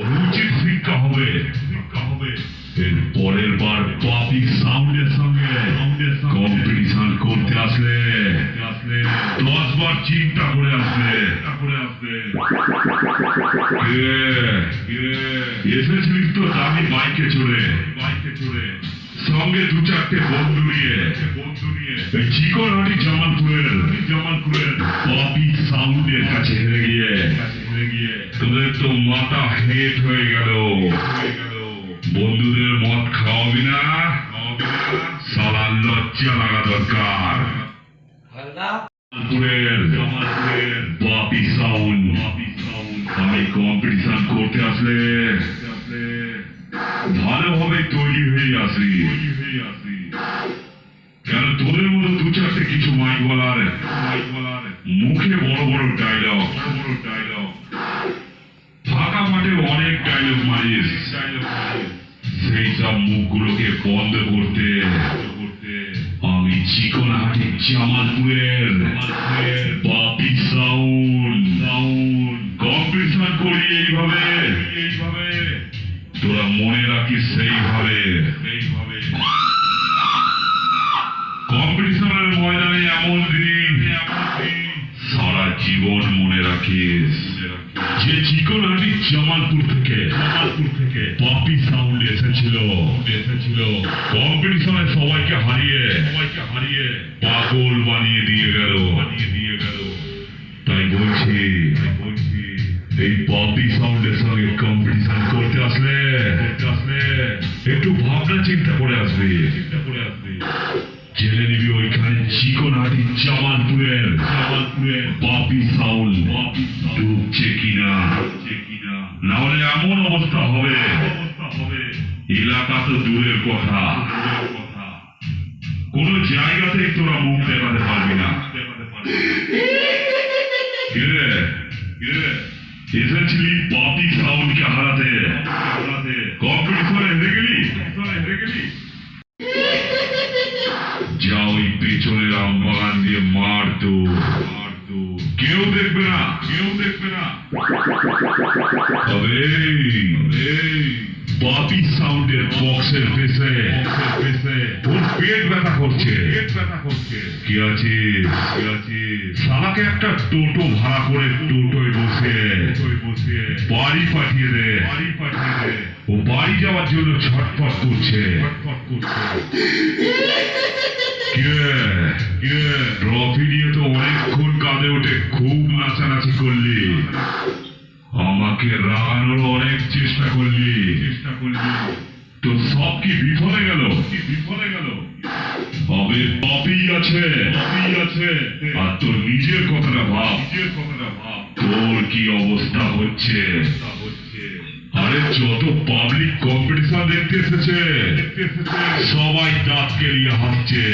উচিত শিক্ষা হবে। শিক্ষা হবে এর পরের বার পাবলিক সাউন্ডের সঙ্গে কম্পিটিশন করতে আসলে। আসলে দশ বার চিন্তা করে আসবে করে আসবে এসেছিলিস তো দামি বাইকে চড়ে। বাইকে চড়ে সঙ্গে দু চারটে বন্ধু নিয়ে। বন্ধু নিয়ে এই চিকনহাটি জামালপুরের। জামালপুরের। পপি সাউন্ডের কাছে হেরে গিয়ে তোদের তো মাথা হেট হয়ে গেল। বন্ধুদের মদ খাওয়াবি না। সালার লজ্জা লাগা দরকার। তৈরি হয়ে তোদের মতো কিছু মাইক মুখে বড় বড় ডায়লগ বড় ডায়লগ সেই সব মুখগুলোকে বন্ধ করতে, আমি চিকনহাটি জামালপুরের বাপি সাউন্ড, কম্পিটিশন করি এইভাবে। তোরা মনে রাখিস সেইভাবে। কম্পিটিশনের ময়দানে এমন দিন, সারা জীবন মনে রাখিস। যে চিকনহাটি জামালপুর থেকে। জামালপুর থেকে। পপি সাউন্ড এসেছিল। এসেছিল। কম্পিটিশনে সবাইকে হারিয়ে। সবাইকে হারিয়ে। পাগল বানিয়ে দিয়ে গেল। বানিয়ে দিয়ে গেল। তাই বলছি বলছি। এই পপি সাউন্ডের সঙ্গে কম্পিটিশন করতে আসলে করতে আসলে। একটু ভাবনা চিন্তা করে আসবে। চিন্তা করে আসবে। জেনে নিবি ওইখানে চিকনহাটি জামালপুরের। জামালপুরের। পপি সাউন্ড কিনা কিনা না হলে এমন অবস্থা হবে। এলাকা তো দূরের কথা। কোন জায়গাতেই তোরা মুখ দেখাতে দেখবে না। তবে বাপি সাউন্ডের বক্সের পেছে ওর পেট ব্যথা করছে। পেট ব্যথা করছে। কি আছে? কি আছে? শালাকে একটা টোটো ভাড়া করে টোটোয় বসে। বসে। বাড়ি পাঠিয়ে দে। বাড়ি পাঠিয়ে দে। ও বাড়ি যাওয়ার জন্য ছটফট করছে। ছটফট করছে। কে? কে? ট্রফি নিয়ে কাঁদে ওঠে খুব নাচানাচি করলি। আমাকে রাগানোর অনেক চেষ্টা করলি। চেষ্টা করলি তো সব কি বিফলে গেল? কি বিফলে গেল তবে পপি আছে। পপি আছে। আর তোর নিজের কথাটা ভাব। নিজের কথাটা ভাব। তোর কি অবস্থা হচ্ছে? আরে যত পাবলিক কম্পিটিশন দেখতে এসেছে, সবাই দাঁত কেলিয়ে হাসছে।